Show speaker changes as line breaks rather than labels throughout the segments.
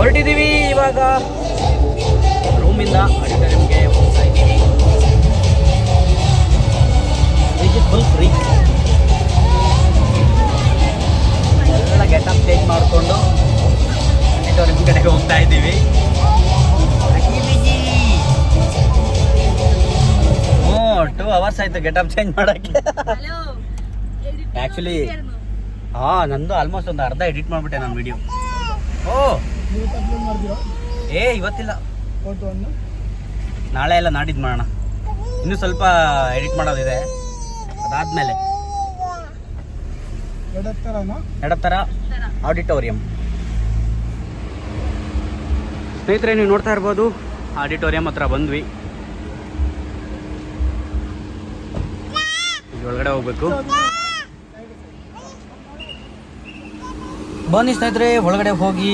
ಹೊರಟಿದ್ದೀವಿ. ಇವಾಗ ರೂಮಿಂದ ಆಡಿಟೋರಿಯಂಗೆ ಹೋಗ್ತಾ ಇದ್ದೀವಿ. ಫುಲ್ ಫ್ರೀ ಎಲ್ಲ ಗೆಟಪ್ ಚೇಂಜ್ ಮಾಡಿಕೊಂಡು ಆಡಿಟೋರಿಯಂ ಕಡೆಗೆ ಹೋಗ್ತಾ ಇದ್ದೀವಿ. ಹ್ಞೂ ಟೂ ಅವರ್ಸ್ ಆಯ್ತು ಗೆಟಪ್ ಚೇಂಜ್ ಮಾಡೋಕ್ಕೆ. ಆ್ಯಕ್ಚುಲಿ ಹಾಂ ನಂದು ಆಲ್ಮೋಸ್ಟ್ ಒಂದು ಅರ್ಧ ಎಡಿಟ್ ಮಾಡ್ಬಿಟ್ಟೆ ನಾನು ವಿಡಿಯೋ ಓ ಏ ಇವತ್ತಿಲ್ಲ. ನಾಳೆ ಎಲ್ಲ ನಾಡಿದ್ದು ಮಾಡೋಣ. ಇನ್ನೂ ಸ್ವಲ್ಪ ಎಡಿಟ್ ಮಾಡೋದಿದೆ. ಅದಾದಮೇಲೆ. ಎಡತ್ತರ ಆಡಿಟೋರಿಯಂ ಸ್ನೇಹಿತರೆ ನೀವು ನೋಡ್ತಾ ಇರ್ಬೋದು ಆಡಿಟೋರಿಯಂ ಹತ್ರ ಬಂದ್ವಿ. ಒಳಗಡೆ ಹೋಗ್ಬೇಕು. ಬನ್ನಿ ಸ್ನೇಹಿತರೆ, ಒಳಗಡೆ ಹೋಗಿ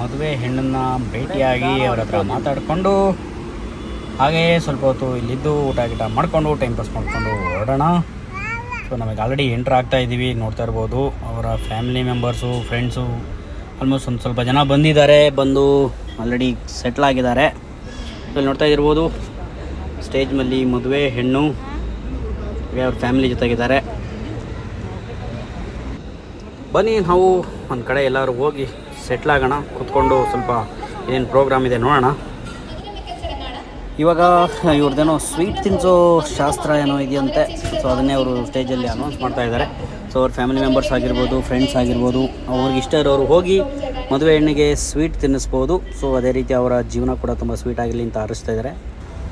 ಮದುವೆ ಹೆಣ್ಣನ್ನು ಭೇಟಿಯಾಗಿ ಅವ್ರ ಹತ್ರ ಮಾತಾಡಿಕೊಂಡು, ಹಾಗೆ ಸ್ವಲ್ಪ ಹೊತ್ತು ಇಲ್ಲಿದ್ದು ಊಟ ಗೀಟ ಮಾಡಿಕೊಂಡು ಟೈಮ್ ಪಾಸ್ ಮಾಡಿಕೊಂಡು ಹೊರಡೋಣ. ಸೊ ನಮಗೆ ಆಲ್ರೆಡಿ ಎಂಟ್ರ್ ಆಗ್ತಾ ಇದ್ದೀವಿ ನೋಡ್ತಾ ಇರ್ಬೋದು. ಅವರ ಫ್ಯಾಮಿಲಿ ಮೆಂಬರ್ಸು ಫ್ರೆಂಡ್ಸು ಆಲ್ಮೋಸ್ಟ್ ಒಂದು ಸ್ವಲ್ಪ ಜನ ಬಂದಿದ್ದಾರೆ, ಬಂದು ಆಲ್ರೆಡಿ ಸೆಟ್ಲ್ ಆಗಿದ್ದಾರೆ. ಇಲ್ಲಿ ನೋಡ್ತಾ ಇರ್ಬೋದು ಸ್ಟೇಜ್ ಮೇಲೆ ಮದುವೆ ಹೆಣ್ಣು ಅವ್ರ ಫ್ಯಾಮಿಲಿ ಜೊತೆಗಿದ್ದಾರೆ. ಬನ್ನಿ, ನಾವು ಒಂದು ಕಡೆ ಎಲ್ಲರೂ ಹೋಗಿ ಸೆಟ್ಲ್ ಆಗೋಣ, ಕೂತ್ಕೊಂಡು ಸ್ವಲ್ಪ ಏನೇನು ಪ್ರೋಗ್ರಾಮ್ ಇದೆ ನೋಡೋಣ. ಇವಾಗ ಇವ್ರದ್ದೇನೋ ಸ್ವೀಟ್ ತಿನ್ಸೋ ಶಾಸ್ತ್ರ ಏನೋ ಇದೆಯಂತೆ. ಸೊ ಅದನ್ನೇ ಅವರು ಸ್ಟೇಜಲ್ಲಿ ಅನೌನ್ಸ್ ಮಾಡ್ತಾ ಇದ್ದಾರೆ. ಸೊ ಅವ್ರ ಫ್ಯಾಮಿಲಿ ಮೆಂಬರ್ಸ್ ಆಗಿರ್ಬೋದು ಫ್ರೆಂಡ್ಸ್ ಆಗಿರ್ಬೋದು, ಅವ್ರಿಗೆ ಇಷ್ಟ ಇರೋರು ಹೋಗಿ ಮದುವೆ ಹೆಣ್ಣಿಗೆ ಸ್ವೀಟ್ ತಿನ್ನಿಸ್ಬೋದು. ಸೊ ಅದೇ ರೀತಿ ಅವರ ಜೀವನ ಕೂಡ ತುಂಬ ಸ್ವೀಟ್ ಆಗಿರಲಿ ಅಂತ ಆರಿಸ್ತಾ ಇದ್ದಾರೆ.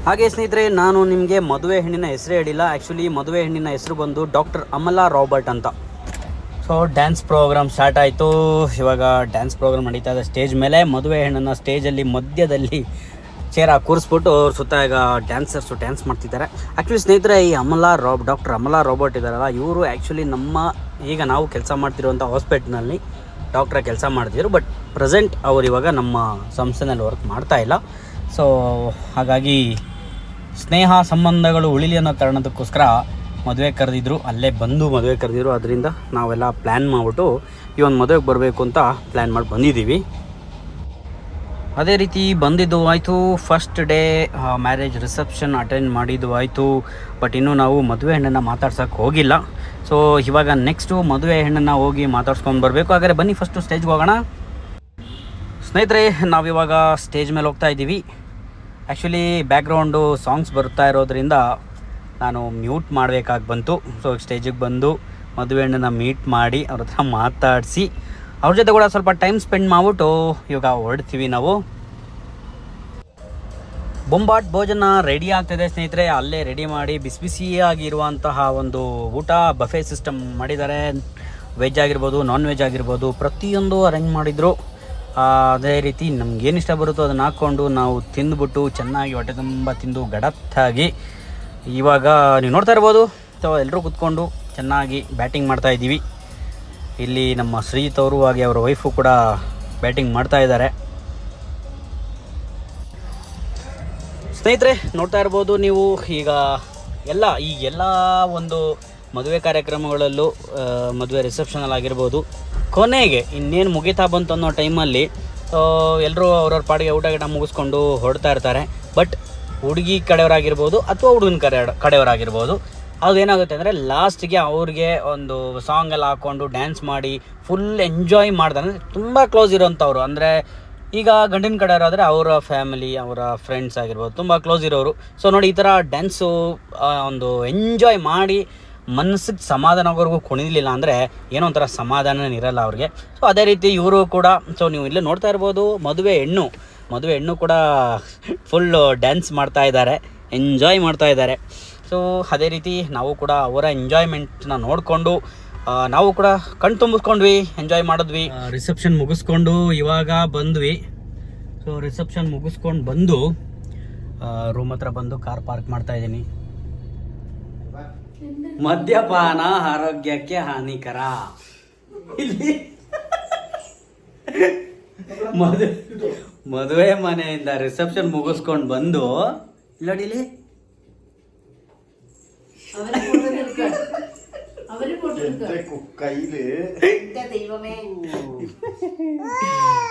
ಹಾಗೆ ಸ್ನೇಹಿತರೆ, ನಾನು ನಿಮಗೆ ಮದುವೆ ಹೆಣ್ಣಿನ ಹೆಸರೇ ಹೇಳಿಲ್ಲ. ಆ್ಯಕ್ಚುಲಿ ಮದುವೆ ಹೆಣ್ಣಿನ ಹೆಸರು ಬಂದು ಡಾಕ್ಟರ್ ಅಮಲಾ ರಾಬರ್ಟ್ ಅಂತ. ಸೊ ಡ್ಯಾನ್ಸ್ ಪ್ರೋಗ್ರಾಮ್ ಸ್ಟಾರ್ಟ್ ಆಯಿತು. ಇವಾಗ ಡ್ಯಾನ್ಸ್ ಪ್ರೋಗ್ರಾಮ್ ನಡೀತಾ ಇದೆ. ಸ್ಟೇಜ್ ಮೇಲೆ ಮದುವೆ ಹೆಣ್ಣನ್ನು ಸ್ಟೇಜಲ್ಲಿ ಮಧ್ಯದಲ್ಲಿ ಚೇರ ಕೂರಿಸ್ಬಿಟ್ಟು ಅವ್ರ ಸುತ್ತ ಈಗ ಡ್ಯಾನ್ಸರ್ಸು ಡ್ಯಾನ್ಸ್ ಮಾಡ್ತಿದ್ದಾರೆ. ಆ್ಯಕ್ಚುಲಿ ಸ್ನೇಹಿತರೆ, ಈ Amala Rob doctor Amala Robert ಇದ್ದಾರಲ್ಲ ಇವರು ಆ್ಯಕ್ಚುಲಿ ನಮ್ಮ ಈಗ ನಾವು ಕೆಲಸ ಮಾಡ್ತಿರುವಂಥ ಹಾಸ್ಪಿಟ್ಲ್ನಲ್ಲಿ ಡಾಕ್ಟ್ರ ಕೆಲಸ ಮಾಡ್ತಿದ್ರು. ಬಟ್ ಪ್ರೆಸೆಂಟ್ ಅವರು ಇವಾಗ ನಮ್ಮ ಸಂಸ್ಥೆನಲ್ಲಿ ವರ್ಕ್ ಮಾಡ್ತಾ ಇಲ್ಲ. ಸೊ ಹಾಗಾಗಿ ಸ್ನೇಹ ಸಂಬಂಧಗಳು ಉಳಿಲಿ ಅನ್ನೋ ಕಾರಣದಕ್ಕೋಸ್ಕರ ಮದುವೆ ಕರೆದಿದ್ರು, ಅಲ್ಲೇ ಬಂದು ಮದುವೆ ಕರೆದಿದ್ರು. ಅದರಿಂದ ನಾವೆಲ್ಲ ಪ್ಲ್ಯಾನ್ ಮಾಡಿಬಿಟ್ಟು ಈ ಒಂದು ಮದುವೆಗೆ ಬರಬೇಕು ಅಂತ ಪ್ಲ್ಯಾನ್ ಮಾಡಿ ಬಂದಿದ್ದೀವಿ. ಅದೇ ರೀತಿ ಬಂದಿದ್ದು ಆಯಿತು. First day marriage reception attend ಮಾಡಿದ್ದು ಆಯಿತು. ಬಟ್ ಇನ್ನೂ ನಾವು ಮದುವೆ ಹೆಣ್ಣನ್ನು ಮಾತಾಡ್ಸೋಕ್ಕೆ ಹೋಗಿಲ್ಲ. ಸೊ ಇವಾಗ ನೆಕ್ಸ್ಟು ಮದುವೆ ಹೆಣ್ಣನ್ನು ಹೋಗಿ ಮಾತಾಡ್ಸ್ಕೊಂಡು ಬರಬೇಕು. ಹಾಗಾದರೆ ಬನ್ನಿ ಫಸ್ಟು ಸ್ಟೇಜ್ಗೆ ಹೋಗೋಣ. ಸ್ನೇಹಿತರೆ, ನಾವಿವಾಗ ಸ್ಟೇಜ್ ಮೇಲೆ ಹೋಗ್ತಾ ಇದ್ದೀವಿ. ಆ್ಯಕ್ಚುಲಿ ಬ್ಯಾಕ್ಗ್ರೌಂಡು ಸಾಂಗ್ಸ್ ಬರುತ್ತಾ ಇರೋದ್ರಿಂದ ನಾನು ಮ್ಯೂಟ್ ಮಾಡಬೇಕಾಗಿ ಬಂತು. ಸೊ ಸ್ಟೇಜಿಗೆ ಬಂದು ಮದುವೆ ಮೀಟ್ ಮಾಡಿ ಅವ್ರ ಹತ್ರ ಮಾತಾಡಿಸಿ, ಅವ್ರ ಜೊತೆ ಕೂಡ ಸ್ವಲ್ಪ ಟೈಮ್ ಸ್ಪೆಂಡ್ ಮಾಡಿಬಿಟ್ಟು ಇವಾಗ ಹೊರಡ್ತೀವಿ ನಾವು. ಬೊಂಬಾಟ್ ಭೋಜನ ರೆಡಿ ಆಗ್ತಿದೆ ಸ್ನೇಹಿತರೆ. ಅಲ್ಲೇ ರೆಡಿ ಮಾಡಿ ಬಿಸಿ ಬಿಸಿಯಾಗಿರುವಂತಹ ಒಂದು ಊಟ ಬಫೆ ಸಿಸ್ಟಮ್ ಮಾಡಿದ್ದಾರೆ. ವೆಜ್ ಆಗಿರ್ಬೋದು ನಾನ್ ವೆಜ್ ಆಗಿರ್ಬೋದು, ಪ್ರತಿಯೊಂದು ಅರೇಂಜ್ ಮಾಡಿದರು. ಅದೇ ರೀತಿ ನಮ್ಗೆ ಏನು ಇಷ್ಟ ಬರುತ್ತೋ ಅದನ್ನು ಹಾಕ್ಕೊಂಡು ನಾವು ತಿಂದ್ಬಿಟ್ಟು ಚೆನ್ನಾಗಿ ಹೊಟ್ಟೆ ತುಂಬ ತಿಂದು ಗಡತ್ತಾಗಿ ಇವಾಗ ನೀವು ನೋಡ್ತಾ ಇರ್ಬೋದು. ಅಥವಾ ಎಲ್ಲರೂ ಕೂತ್ಕೊಂಡು ಚೆನ್ನಾಗಿ ಬ್ಯಾಟಿಂಗ್ ಮಾಡ್ತಾ ಇದ್ದೀವಿ. ಇಲ್ಲಿ ನಮ್ಮ ಶ್ರೀಜಿತ್ ಅವರು ಹಾಗೆ ಅವರ ವೈಫು ಕೂಡ ಬ್ಯಾಟಿಂಗ್ ಮಾಡ್ತಾ ಇದ್ದಾರೆ. ಸ್ನೇಹಿತರೆ, ನೋಡ್ತಾ ಇರ್ಬೋದು ನೀವು ಈಗ ಎಲ್ಲ, ಈ ಎಲ್ಲ ಒಂದು ಮದುವೆ ಕಾರ್ಯಕ್ರಮಗಳಲ್ಲೂ ಮದುವೆ ರಿಸೆಪ್ಷನಲ್ಲಿ ಆಗಿರ್ಬೋದು. ಕೊನೆಗೆ ಇನ್ನೇನು ಮುಗಿತಾ ಬಂತು ಅನ್ನೋ ಟೈಮಲ್ಲಿ ಎಲ್ಲರೂ ಅವ್ರವ್ರ ಪಾಡಿಗೆ ಊಟ ಗಿಟ ಮುಗಿಸ್ಕೊಂಡು ಹೊರಡ್ತಾ ಇರ್ತಾರೆ. ಬಟ್ ಹುಡುಗಿ ಕಡೆಯವರಾಗಿರ್ಬೋದು ಅಥವಾ ಹುಡುಗನ ಕಡೆ ಕಡೆಯವರಾಗಿರ್ಬೋದು. ಅದೇನಾಗುತ್ತೆ ಅಂದರೆ ಲಾಸ್ಟಿಗೆ ಅವ್ರಿಗೆ ಒಂದು ಸಾಂಗ್ ಎಲ್ಲ ಹಾಕ್ಕೊಂಡು ಡ್ಯಾನ್ಸ್ ಮಾಡಿ ಫುಲ್ ಎಂಜಾಯ್ ಮಾಡ್ತಾರೆ. ತುಂಬ ಕ್ಲೋಸ್ ಇರೋಂಥವ್ರು ಅಂದರೆ ಈಗ ಗಂಡಿನ ಕಡೆಯವರಾದರೆ ಅವರ ಫ್ಯಾಮಿಲಿ ಅವರ ಫ್ರೆಂಡ್ಸ್ ಆಗಿರ್ಬೋದು ತುಂಬ ಕ್ಲೋಸ್ ಇರೋರು. ಸೊ ನೋಡಿ ಈ ಥರ ಡ್ಯಾನ್ಸು ಒಂದು ಎಂಜಾಯ್ ಮಾಡಿ ಮನಸ್ಸಿಗೆ ಸಮಾಧಾನ ಆಗೋವರೆಗೂ ಕುಣಿಲಿಲ್ಲ ಅಂದರೆ ಏನೋ ಒಂಥರ ಸಮಾಧಾನ ಇರಲ್ಲ ಅವ್ರಿಗೆ. ಸೊ ಅದೇ ರೀತಿ ಇವರು ಕೂಡ ಸೊ ನೀವು ಇಲ್ಲೇ ನೋಡ್ತಾ ಇರ್ಬೋದು, ಮದುವೆ ಹೆಣ್ಣು. ಮದುವೆ ಹೆಣ್ಣು ಕೂಡ ಫುಲ್ಲು ಡ್ಯಾನ್ಸ್ ಮಾಡ್ತಾ ಇದ್ದಾರೆ ಎಂಜಾಯ್ ಮಾಡ್ತಾ ಇದ್ದಾರೆ. ಸೊ ಅದೇ ರೀತಿ ನಾವು ಕೂಡ ಅವರ ಎಂಜಾಯ್ಮೆಂಟ್ನ ನೋಡಿಕೊಂಡು ನಾವು ಕೂಡ ಕಣ್ ತುಂಬಿಸ್ಕೊಂಡ್ವಿ ಎಂಜಾಯ್ ಮಾಡಿದ್ವಿ. ರಿಸೆಪ್ಷನ್ ಮುಗಿಸ್ಕೊಂಡು ಇವಾಗ ಬಂದ್ವಿ. ಸೊ ರಿಸೆಪ್ಷನ್ ಮುಗಿಸ್ಕೊಂಡು ಬಂದು ರೂಮ್ ಹತ್ರ ಬಂದು ಕಾರ್ ಪಾರ್ಕ್ ಮಾಡ್ತಾ ಇದ್ದೀನಿ. ಮದ್ಯಪಾನ ಆರೋಗ್ಯಕ್ಕೆ ಹಾನಿಕರ. ಮದುವೆ ಮದುವೆ ಮನೆಯಿಂದ ರಿಸೆಪ್ಷನ್ ಮುಗಿಸ್ಕೊಂಡು ಬಂದು ಇಲ್ಲಡಿಲಿ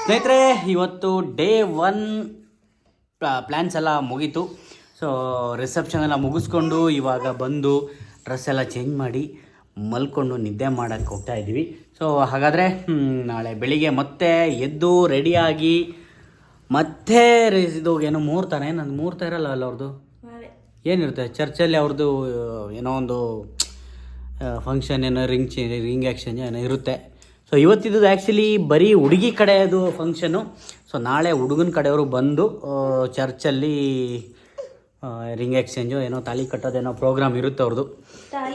ಸ್ನೇಹಿತರೆ ಇವತ್ತು ಡೇ ಒನ್ ಪ್ಲ್ಯಾನ್ಸ್ ಎಲ್ಲ ಮುಗೀತು. ಸೊ ರಿಸೆಪ್ಷನ್ ಎಲ್ಲ ಮುಗಿಸ್ಕೊಂಡು ಇವಾಗ ಬಂದು ಡ್ರೆಸ್ ಎಲ್ಲ ಚೇಂಜ್ ಮಾಡಿ ಮಲ್ಕೊಂಡು ನಿದ್ದೆ ಮಾಡೋಕ್ಕೆ ಹೋಗ್ತಾ ಇದ್ದೀವಿ. ಸೊ ಹಾಗಾದರೆ ನಾಳೆ ಬೆಳಿಗ್ಗೆ ಮತ್ತೆ ಎದ್ದು ರೆಡಿಯಾಗಿ ಮತ್ತೆ ಇದು ಏನೋ ಮೂರ್ತಾನೆ ನನ್ನ ಮೂರ್ತ ಇರಲ್ಲ ಅಲ್ಲ ಅವ್ರದ್ದು ಏನಿರುತ್ತೆ? ಚರ್ಚಲ್ಲಿ ಅವ್ರದ್ದು ಏನೋ ಒಂದು ಫಂಕ್ಷನ್ ಏನೋ ರಿಂಗ್ ಚೇ ರಿಂಗ್ ಆ್ಯಕ್ಷನ್ ಏನೋ ಇರುತ್ತೆ. ಸೊ ಇವತ್ತಿದ್ದು ಆ್ಯಕ್ಚುಲಿ ಬರೀ ಹುಡುಗಿ ಕಡೆಯದು ಫಂಕ್ಷನು ಸೊ ನಾಳೆ ಹುಡುಗನ ಕಡೆಯವರು ಬಂದು ಚರ್ಚಲ್ಲಿ ರಿಂಗ್ ಎಕ್ಸ್ಚೇಂಜು ಏನೋ ತಾಳಿ ಕಟ್ಟೋದೇನೋ ಪ್ರೋಗ್ರಾಮ್ ಇರುತ್ತೆ ಅವ್ರದ್ದು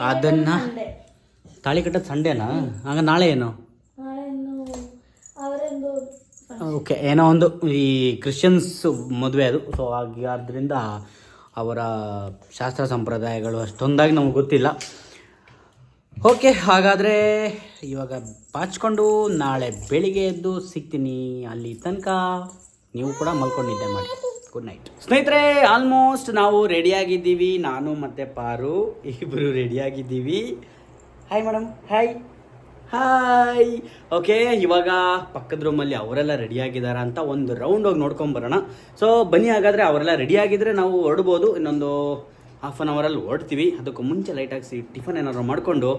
ಅದನ್ನು ತಾಳಿ ಕಟ್ಟೋದು ಸಂಡೇನಾ ಆಗ ನಾಳೆ ಏನು? ಓಕೆ ಏನೋ ಒಂದು ಈ ಕ್ರಿಶ್ಚಿಯನ್ಸ್ ಮದುವೆ ಅದು. ಸೊ ಹಾಗೆ ಆದ್ದರಿಂದ ಅವರ ಶಾಸ್ತ್ರ ಸಂಪ್ರದಾಯಗಳು ಅಷ್ಟೊಂದಾಗಿ ನಮಗೆ ಗೊತ್ತಿಲ್ಲ. ಓಕೆ ಹಾಗಾದರೆ ಇವಾಗ ಬಾಚ್ಕೊಂಡು ನಾಳೆ ಬೆಳಿಗ್ಗೆ ಎದ್ದು ಸಿಗ್ತೀನಿ. ಅಲ್ಲಿ ತನಕ ನೀವು ಕೂಡ ಮಲ್ಕೊಂಡಿದ್ದೆ ಮಾಡಿ. ಗುಡ್ ನೈಟ್ ಸ್ನೇಹಿತರೆ ಆಲ್ಮೋಸ್ಟ್ ನಾವು ರೆಡಿಯಾಗಿದ್ದೀವಿ ನಾನು ಮತ್ತು ಪಾರು ಇಬ್ಬರು ರೆಡಿಯಾಗಿದ್ದೀವಿ hi madam hi hi okay ಇವಾಗ ಪಕ್ಕದ ರೂಮಲ್ಲಿ ಅವರೆಲ್ಲ ರೆಡಿ ಆಗಿದಾರ ಅಂತ ಒಂದು ರೌಂಡ್ ಹೋಗಿ ನೋಡ್ಕೊಂಡ್ ಬರೋಣ. ಸೊ ಬನ್ನಿ ಹಾಗಾದರೆ ಅವರೆಲ್ಲ ರೆಡಿ ಆಗಿದ್ರೆ ನಾವು ಹೊರಡ್ಬೋದು. ಇನ್ನೊಂದು ಹಾಫ್ ಆನ್ ಅವರಲ್ಲಿ ಹೊರಡ್ತೀವಿ. ಅದಕ್ಕೂ ಮುಂಚೆ ಲೈಟ್ ಹಾಕ್ಸಿ ಟಿಫನ್ ಏನಾದ್ರು ಮಾಡಿಕೊಂಡು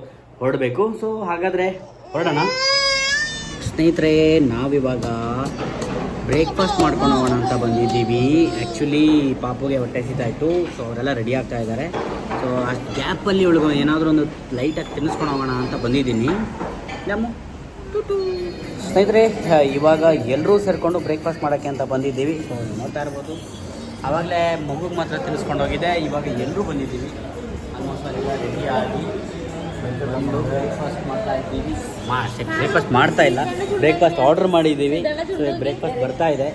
ಹೊರಡಬೇಕು. ಸೊ ಹಾಗಾದರೆ ಹೊರಡೋಣ. ಸ್ನೇಹಿತರೆ, ನಾವಿವಾಗ ಬ್ರೇಕ್ಫಾಸ್ಟ್ ಮಾಡ್ಕೊಂಡು ಹೋಗೋಣ ಅಂತ ಬಂದಿದ್ದೀವಿ. ಆ್ಯಕ್ಚುಲಿ ಪಾಪುಗೆ ಹೊಟ್ಟೆ ಸಿತಾಯಿತು ಸೊ ಅವರೆಲ್ಲ ರೆಡಿ ಆಗ್ತಾ ಇದ್ದಾರೆ. ಸೊ ಆ ಗ್ಯಾಪಲ್ಲಿ ಒಳಗೆ ಏನಾದರೂ ಒಂದು ಲೈಟಾಗಿ ತಿನ್ನಿಸ್ಕೊಂಡು ಹೋಗೋಣ ಅಂತ ಬಂದಿದ್ದೀನಿ. ನಮ್ಮ. ಸ್ನೇಹಿತರೆ ಇವಾಗ ಎಲ್ಲರೂ ಸೇರಿಕೊಂಡು ಬ್ರೇಕ್ಫಾಸ್ಟ್ ಮಾಡೋಕ್ಕೆ ಅಂತ ಬಂದಿದ್ದೀವಿ. ಸೊ ನೋಡ್ತಾ ಇರ್ಬೋದು. ಆವಾಗಲೇ ಮಗುಗೆ ಮಾತ್ರ ತಿನ್ನಿಸ್ಕೊಂಡು ಹೋಗಿದೆ. ಇವಾಗ ಎಲ್ಲರೂ ಬಂದಿದ್ದೀವಿ. ಆಲ್ಮೋಸ್ಟ್ ಎಲ್ಲ ರೆಡಿ ಆಗಿ ಬಂದು ಬ್ರೇಕ್ಫಾಸ್ಟ್ ಮಾಡ್ತಾ ಇದ್ದೀವಿ. ಮಾ ಬ್ರೇಕ್ಫಾಸ್ಟ್ ಮಾಡ್ತಾ ಇಲ್ಲ. ಬ್ರೇಕ್ಫಾಸ್ಟ್ ಆರ್ಡರ್ ಮಾಡಿದ್ದೀವಿ. ಸೊ ಬ್ರೇಕ್ಫಾಸ್ಟ್ ಬರ್ತಾ ಇದೆ.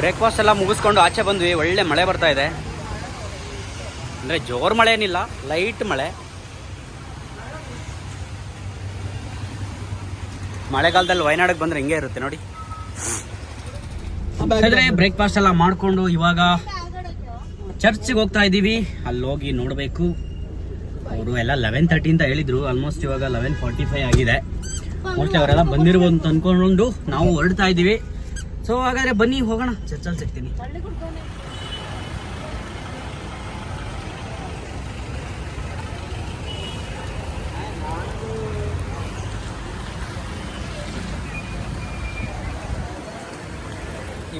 ಬ್ರೇಕ್ಫಾಸ್ಟ್ ಎಲ್ಲ ಮುಗಿಸ್ಕೊಂಡು ಆಚೆ ಬಂದ್ವಿ. ಒಳ್ಳೆ ಮಳೆ ಬರ್ತಾ ಇದೆ. ಅಂದರೆ ಜೋರು ಮಳೆ ಏನಿಲ್ಲ ಲೈಟ್ ಮಳೆ. ಮಳೆಗಾಲದಲ್ಲಿ ವಯನಾಡಿಗೆ ಬಂದ್ರೆ ಹಿಂಗೆ ಇರುತ್ತೆ ನೋಡಿ. ಬ್ರೇಕ್ಫಾಸ್ಟ್ ಎಲ್ಲ ಮಾಡಿಕೊಂಡು ಇವಾಗ ಚರ್ಚ್ಗೆ ಹೋಗ್ತಾ ಇದ್ದೀವಿ. ಅಲ್ಲಿ ಹೋಗಿ ನೋಡಬೇಕು. ಅವರು ಎಲ್ಲ ಲೆವೆನ್ ತರ್ಟಿ ಅಂತ ಹೇಳಿದ್ರು. ಆಲ್ಮೋಸ್ಟ್ ಇವಾಗ ಲೆವೆನ್ ಫಾರ್ಟಿ ಫೈವ್ ಆಗಿದೆ. ಮೋಸ್ಟ್ಲಿ ಅವರೆಲ್ಲ ಬಂದಿರ್ಬೋದು ಅಂತ ಅನ್ಕೊಂಡು ನಾವು ಹೊರಡ್ತಾ ಇದ್ದೀವಿ. ಸೊ ಹಾಗಾದ್ರೆ ಬನ್ನಿ, ಹೋಗೋಣ. ಚರ್ಚಲ್ಲಿ ಸಿಗ್ತೀನಿ.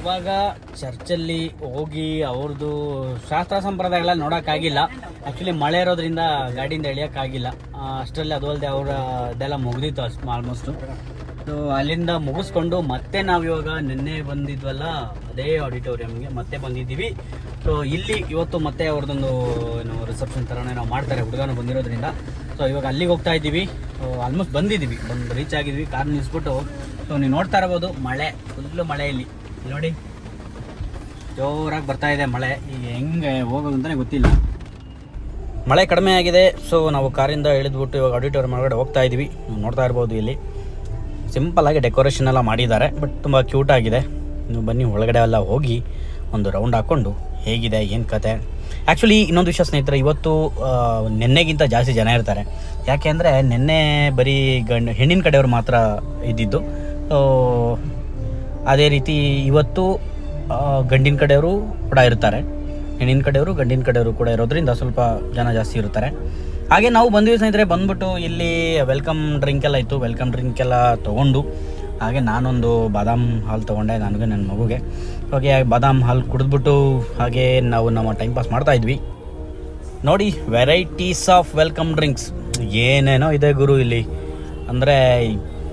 ಇವಾಗ ಚರ್ಚಲ್ಲಿ ಹೋಗಿ ಅವ್ರದ್ದು ಶಾಸ್ತ್ರ ಸಂಪ್ರದಾಯಗಳೆಲ್ಲ ನೋಡೋಕ್ಕಾಗಿಲ್ಲ. ಆ್ಯಕ್ಚುಲಿ ಮಳೆ ಇರೋದ್ರಿಂದ ಗಾಡಿಯಿಂದ ಎಳಿಯೋಕ್ಕಾಗಿಲ್ಲ. ಅಷ್ಟರಲ್ಲಿ ಅದು ಅಲ್ಲದೆ ಅವರ ಅದೆಲ್ಲ ಮುಗಿದಿತ್ತು ಅಷ್ಟು ಆಲ್ಮೋಸ್ಟು ಸೊ ಅಲ್ಲಿಂದ ಮುಗಿಸ್ಕೊಂಡು ಮತ್ತೆ ನಾವು ಇವಾಗ ನಿನ್ನೆ ಬಂದಿದ್ವಲ್ಲ, ಅದೇ ಆಡಿಟೋರಿಯಮ್ಗೆ ಮತ್ತೆ ಬಂದಿದ್ದೀವಿ. ಸೊ ಇಲ್ಲಿ ಇವತ್ತು ಮತ್ತೆ ಅವ್ರದ್ದೊಂದು ಏನು ರಿಸೆಪ್ಷನ್ ಥರನೇ ನಾವು ಮಾಡ್ತಾರೆ, ಹುಡುಗನ ಬಂದಿರೋದ್ರಿಂದ. ಸೊ ಇವಾಗ ಅಲ್ಲಿಗೆ ಹೋಗ್ತಾ ಇದ್ದೀವಿ. ಆಲ್ಮೋಸ್ಟ್ ಬಂದಿದ್ದೀವಿ. ಬಂದು ರೀಚ್ ಆಗಿದ್ವಿ ಕಾರ್ ನಿಲ್ಲಿಸ್ಬಿಟ್ಟು ಸೊ ನೀವು ನೋಡ್ತಾ ಇರ್ಬೋದು, ಮಳೆ ಫುಲ್ಲು ಮಳೆ ಇಲ್ಲಿ ಇಲ್ಲಿ ನೋಡಿ. ಜೋರಾಗಿ ಬರ್ತಾ ಇದೆ ಮಳೆ. ಈಗ ಹೆಂಗೆ ಹೋಗೋದು ಅಂತಲೇ ಗೊತ್ತಿಲ್ಲ. ಮಳೆ ಕಡಿಮೆ ಆಗಿದೆ ಸೊ ನಾವು ಕಾರಿಂದ ಇಳಿದ್ಬಿಟ್ಟು ಇವಾಗ ಆಡಿಟೋರಿಯಂ ಒಳಗಡೆ ಹೋಗ್ತಾ ಇದ್ದೀವಿ ನೋಡ್ತಾ ಇರ್ಬೋದು ಇಲ್ಲಿ. ಸಿಂಪಲ್ ಆಗಿ ಡೆಕೋರೇಷನ್ ಎಲ್ಲ ಮಾಡಿದ್ದಾರೆ ಬಟ್ ತುಂಬ ಕ್ಯೂಟ್ ಆಗಿದೆ. ನೀವು ಬನ್ನಿ, ಒಳಗಡೆ ಎಲ್ಲ ಹೋಗಿ ಒಂದು ರೌಂಡ್ ಹಾಕ್ಕೊಂಡು ಹೇಗಿದೆ, ಏನು ಕತೆ. ಆ್ಯಕ್ಚುಲಿ ಇನ್ನೊಂದು ವಿಷಯ ಸ್ನೇಹಿತರೆ, ಇವತ್ತು ನಿನ್ನೆಗಿಂತ ಜಾಸ್ತಿ ಜನ ಇರ್ತಾರೆ. ಯಾಕೆ ಅಂದರೆ, ನೆನ್ನೆ ಬರೀ ಗಂಡು, ಹೆಣ್ಣಿನ ಕಡೆಯವರು ಮಾತ್ರ ಇದ್ದಿದ್ದು. ಅದೇ ರೀತಿ ಇವತ್ತು ಗಂಡಿನ ಕಡೆಯವರು ಕೂಡ ಇರ್ತಾರೆ. ಹೆಣ್ಣಿನ ಕಡೆಯವರು, ಗಂಡಿನ ಕಡೆಯವರು ಕೂಡ ಇರೋದ್ರಿಂದ ಸ್ವಲ್ಪ ಜನ ಜಾಸ್ತಿ ಇರ್ತಾರೆ. ಹಾಗೆ ನಾವು ಬಂದ್ವಿ ಸ್ನೇಹಿತರೆ, ಬಂದ್ಬಿಟ್ಟು ಇಲ್ಲಿ ವೆಲ್ಕಮ್ ಡ್ರಿಂಕ್ ಎಲ್ಲ ಇತ್ತು. ವೆಲ್ಕಮ್ ಡ್ರಿಂಕ್ ಎಲ್ಲ ತೊಗೊಂಡು, ಹಾಗೆ ನಾನೊಂದು ಬಾದಾಮ್ ಹಾಲು ತೊಗೊಂಡೆ ನನಗೆ ನನ್ನ ಮಗುಗೆ. ಹಾಗೆ ಬಾದಾಮ್ ಹಾಲು ಕುಡಿದ್ಬಿಟ್ಟು ಹಾಗೆ ನಾವು ನಮ್ಮ ಟೈಮ್ ಪಾಸ್ ಮಾಡ್ತಾ ಇದ್ವಿ. ನೋಡಿ ವೆರೈಟೀಸ್ ಆಫ್ ವೆಲ್ಕಮ್ ಡ್ರಿಂಕ್ಸ್ ಏನೇನೋ ಇದೆ ಗುರು ಇಲ್ಲಿ. ಅಂದರೆ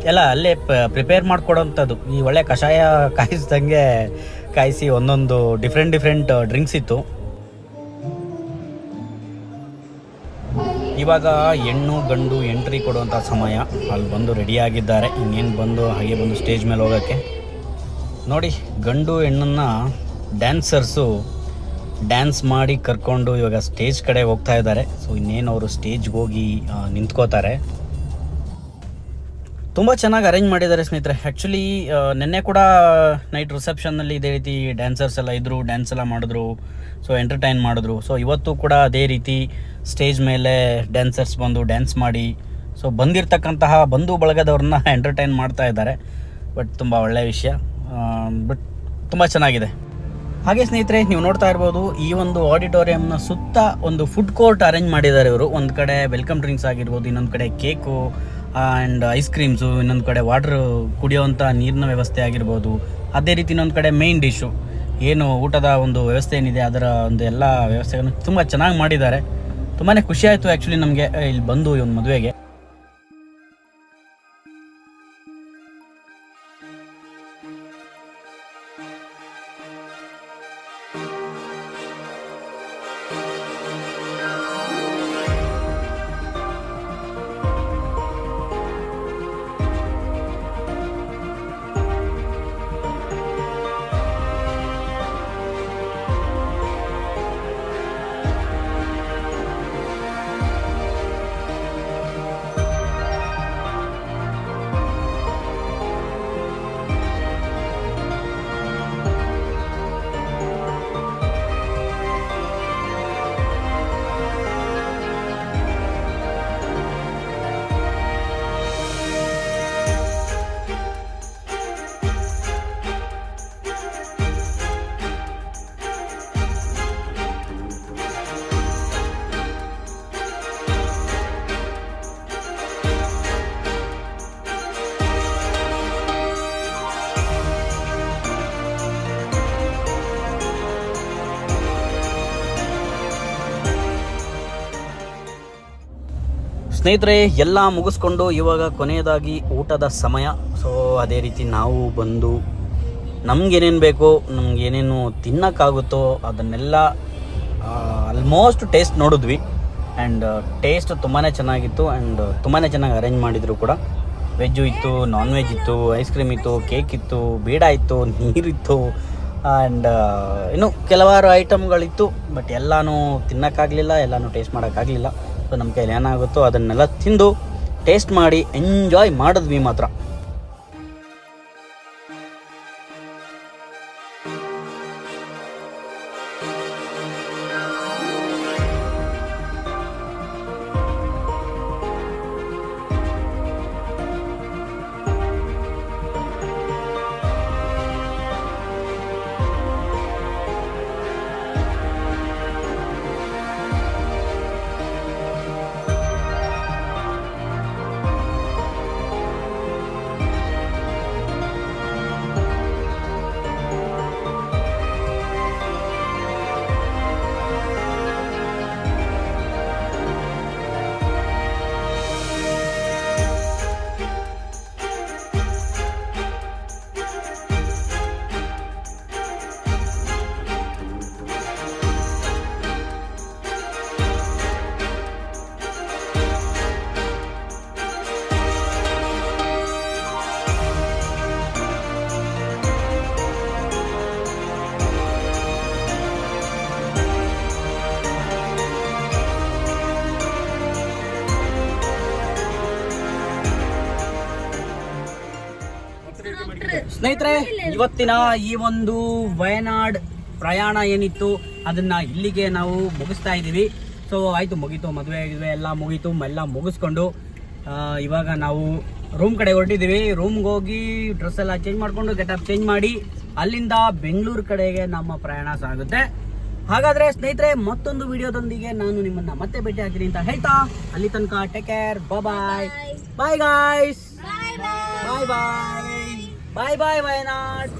ಎಲ್ಲ ಅಲ್ಲೇ ಪ್ರಿಪೇರ್ ಮಾಡಿಕೊಡೋಂಥದ್ದು. ಈ ಒಳ್ಳೆ ಕಷಾಯ ಕಾಯಿಸ್ದಂಗೆ ಕಾಯಿಸಿ ಒಂದೊಂದು ಡಿಫ್ರೆಂಟ್ ಡಿಫ್ರೆಂಟ್ ಡ್ರಿಂಕ್ಸ್ ಇತ್ತು. ಇವಾಗ ಹೆಣ್ಣು ಗಂಡು ಎಂಟ್ರಿ ಕೊಡುವಂಥ ಸಮಯ. ಅಲ್ಲಿ ಬಂದು ರೆಡಿಯಾಗಿದ್ದಾರೆ ಇನ್ನೇನು ಬಂದು ಹಾಗೆ ಬಂದು ಸ್ಟೇಜ್ ಮೇಲೆ ಹೋಗೋಕ್ಕೆ. ನೋಡಿ, ಗಂಡು ಹೆಣ್ಣನ್ನು ಡ್ಯಾನ್ಸರ್ಸು ಡ್ಯಾನ್ಸ್ ಮಾಡಿ ಕರ್ಕೊಂಡು ಇವಾಗ ಸ್ಟೇಜ್ ಕಡೆ ಹೋಗ್ತಾ ಇದ್ದಾರೆ. ಸೊ ಇನ್ನೇನು ಅವರು ಸ್ಟೇಜ್ಗೆ ಹೋಗಿ ನಿಂತ್ಕೋತಾರೆ. ತುಂಬ ಚೆನ್ನಾಗಿ ಅರೇಂಜ್ ಮಾಡಿದ್ದಾರೆ ಸ್ನೇಹಿತರೆ. ಆ್ಯಕ್ಚುಲಿ ನಿನ್ನೆ ಕೂಡ ನೈಟ್ ರಿಸೆಪ್ಷನ್ನಲ್ಲಿ ಇದೇ ರೀತಿ ಡ್ಯಾನ್ಸರ್ಸ್ ಎಲ್ಲ ಇದ್ದರು ಡ್ಯಾನ್ಸ್ ಎಲ್ಲ ಮಾಡಿದ್ರು ಸೊ ಎಂಟರ್ಟೈನ್ ಮಾಡಿದ್ರು. ಸೊ ಇವತ್ತು ಕೂಡ ಅದೇ ರೀತಿ ಸ್ಟೇಜ್ ಮೇಲೆ ಡ್ಯಾನ್ಸರ್ಸ್ ಬಂದು ಡ್ಯಾನ್ಸ್ ಮಾಡಿ ಸೊ ಬಂದಿರತಕ್ಕಂತಹ ಬಂಧು ಬಳಗದವ್ರನ್ನ ಎಂಟರ್ಟೈನ್ ಮಾಡ್ತಾ ಇದ್ದಾರೆ. ಬಟ್ ತುಂಬ ಒಳ್ಳೆಯ ವಿಷಯ. ಬಟ್ ತುಂಬ ಚೆನ್ನಾಗಿದೆ. ಹಾಗೆ ಸ್ನೇಹಿತರೆ, ನೀವು ನೋಡ್ತಾ ಇರ್ಬೋದು, ಈ ಒಂದು ಆಡಿಟೋರಿಯಂನ ಸುತ್ತ ಒಂದು ಫುಡ್ ಕೋರ್ಟ್ ಅರೇಂಜ್ ಮಾಡಿದ್ದಾರೆ ಇವರು. ಒಂದು ಕಡೆ ವೆಲ್ಕಮ್ ಡ್ರಿಂಕ್ಸ್ ಆಗಿರ್ಬೋದು, ಇನ್ನೊಂದು ಕಡೆ ಕೇಕು ಆ್ಯಂಡ್ ಐಸ್ ಕ್ರೀಮ್ಸು ಇನ್ನೊಂದು ಕಡೆ ವಾಟ್ರ್ ಕುಡಿಯೋವಂಥ ನೀರಿನ ವ್ಯವಸ್ಥೆ ಆಗಿರ್ಬೋದು. ಅದೇ ರೀತಿ ಇನ್ನೊಂದು ಕಡೆ ಮೇಯ್ನ್ ಡಿಶ್ಶು ಏನು ಊಟದ ಒಂದು ವ್ಯವಸ್ಥೆ ಏನಿದೆ, ಅದರ ಒಂದು ಎಲ್ಲ ವ್ಯವಸ್ಥೆಗಳನ್ನು ತುಂಬ ಚೆನ್ನಾಗಿ ಮಾಡಿದ್ದಾರೆ. ತುಂಬಾ ಖುಷಿ ಆಯಿತು ಆ್ಯಕ್ಚುಲಿ ನಮಗೆ, ಇಲ್ಲಿ ಬಂದು ಈ ಒಂದು ಮದುವೆಗೆ. ಸ್ನೇಹಿತರೆ, ಎಲ್ಲ ಮುಗಿಸ್ಕೊಂಡು ಇವಾಗ ಕೊನೆಯದಾಗಿ ಊಟದ ಸಮಯ. ಸೊ ಅದೇ ರೀತಿ ನಾವು ಬಂದು ನಮ್ಗೇನೇನು ಬೇಕೋ ನಮ್ಗೆ ಏನೇನು ತಿನ್ನೋಕ್ಕಾಗುತ್ತೋ ಅದನ್ನೆಲ್ಲ ಆಲ್ಮೋಸ್ಟ್ ಟೇಸ್ಟ್ ನೋಡಿದ್ವಿ. ಆ್ಯಂಡ್ ಟೇಸ್ಟ್ ತುಂಬಾ ಚೆನ್ನಾಗಿತ್ತು. ಆ್ಯಂಡ್ ತುಂಬಾ ಚೆನ್ನಾಗಿ ಅರೇಂಜ್ ಮಾಡಿದರು ಕೂಡ. ವೆಜ್ಜು ಇತ್ತು ನಾನ್ ವೆಜ್ ಇತ್ತು ಐಸ್ ಕ್ರೀಮ್ ಇತ್ತು ಕೇಕ್ ಇತ್ತು, ಬೀಡ ಇತ್ತು ನೀರಿತ್ತು ಆ್ಯಂಡ್ ಇನ್ನು ಕೆಲವಾರು ಐಟಮ್ಗಳಿತ್ತು ಬಟ್ ಎಲ್ಲನೂ ತಿನ್ನೋಕ್ಕಾಗಲಿಲ್ಲ, ಎಲ್ಲನೂ ಟೇಸ್ಟ್ ಮಾಡೋಕ್ಕಾಗಲಿಲ್ಲ. ಸೊ ನಮ್ಮ ಕೈಯಲ್ಲಿ ಏನಾಗುತ್ತೋ ಅದನ್ನೆಲ್ಲ ತಿಂದು ಟೇಸ್ಟ್ ಮಾಡಿ ಎಂಜಾಯ್ ಮಾಡಿದ್ವಿ ಮಾತ್ರ. ಸ್ನೇಹಿತರೆ ಇವತ್ತಿನ ಈ ಒಂದು ವಯನಾಡ್ ಪ್ರಯಾಣ ಏನಿತ್ತು ಅದನ್ನ ಇಲ್ಲಿಗೆ ನಾವು ಮುಗಿಸ್ತಾ ಇದ್ದೀವಿ. ಸೊ ಆಯ್ತು ಮುಗೀತು ಮದುವೆ ಗಿದುವೆ ಎಲ್ಲ ಮುಗೀತು ಎಲ್ಲ ಮುಗಿಸ್ಕೊಂಡು ಇವಾಗ ನಾವು ರೂಮ್ ಕಡೆ ಹೊರಟಿದ್ದೀವಿ. ರೂಮ್ಗೆ ಹೋಗಿ ಡ್ರೆಸ್ ಎಲ್ಲ ಚೇಂಜ್ ಮಾಡಿಕೊಂಡು ಗೆಟಪ್ ಚೇಂಜ್ ಮಾಡಿ ಅಲ್ಲಿಂದ ಬೆಂಗಳೂರು ಕಡೆಗೆ ನಮ್ಮ ಪ್ರಯಾಣ ಸಾಗುತ್ತೆ. ಹಾಗಾದ್ರೆ ಸ್ನೇಹಿತರೆ ಮತ್ತೊಂದು ವಿಡಿಯೋದೊಂದಿಗೆ ನಾನು ನಿಮ್ಮನ್ನ ಮತ್ತೆ ಭೇಟಿ ಆಗ್ತೀನಿ ಅಂತ ಹೇಳ್ತಾ ಅಲ್ಲಿ ತನಕ take care bye bye guys bye bye bye bye Wayanad